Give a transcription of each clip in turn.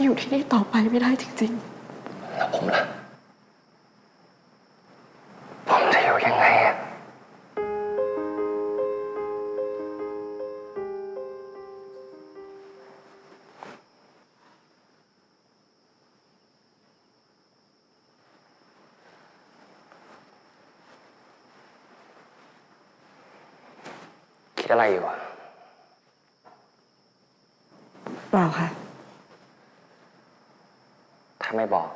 นอยู่ที่นี่ต่อไปไม่ได้จริงแล้วผมล่ะ ผมจะอยู่ยังไงอะคิดอะไรอยู่อะๆเปล่าค่ะถ้า ไม่บอก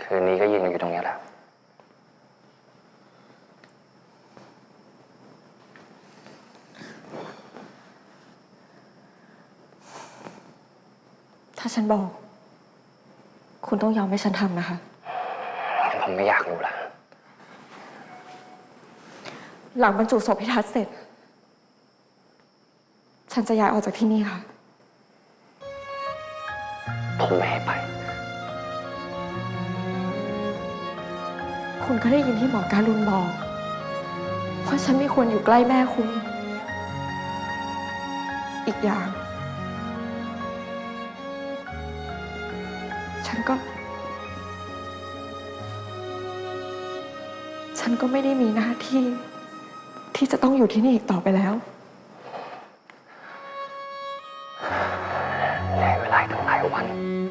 คืนนี้ก็ยืนอยู่ตรงนี้แหละถ้าฉันบอก คุณต้องยอมให้ฉันทำนะคะ ผมไม่อยากรู้ละหลังบรรจุศพพิทัศน์เสร็จ ฉันจะย้ายออกจากที่นี่ค่ะ ผมไม่ให้ไป คุณก็ได้ยินที่หมอการุณบอก ว่าฉันไม่ควรอยู่ใกล้แม่คุณ อีกอย่าง ฉันก็ ฉันก็ไม่ได้มีหน้าที่ ที่จะต้องอยู่ที่นี่อีกต่อไปแล้วเหลือเวลาตั้งหลายวัน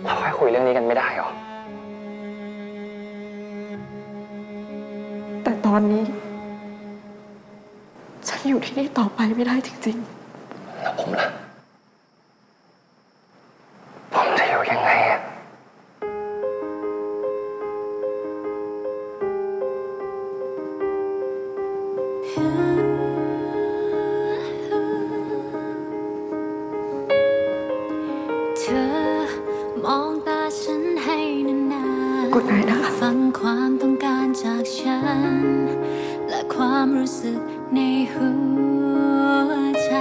เราค่อยคุยเรื่องนี้กันไม่ได้หรอ ต่ตอนนี้ ฉันอยู่ที่นี่ต่อไปไม่ได้จริงแล้วผมล่ะ ผมจะอยู่ยังไงอะเธอมองตาฉันให้นานๆกดไหนนะคะๆฟังความต้องการจาก ฉัน และความรู้สึกในหัวใจ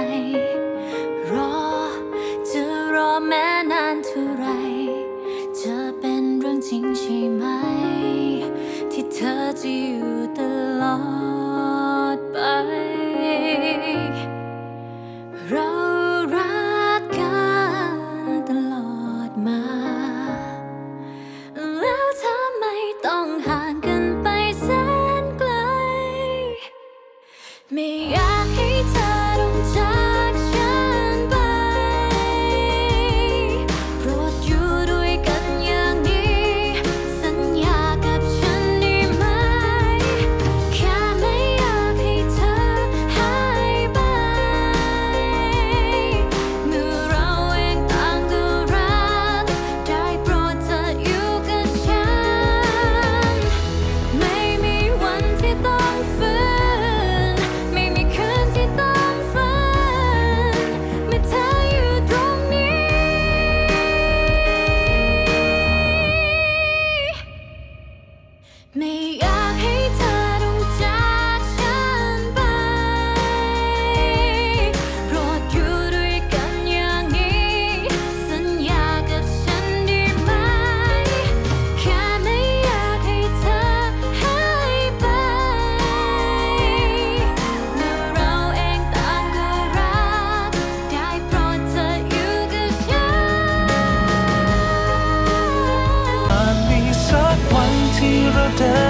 ไที่เ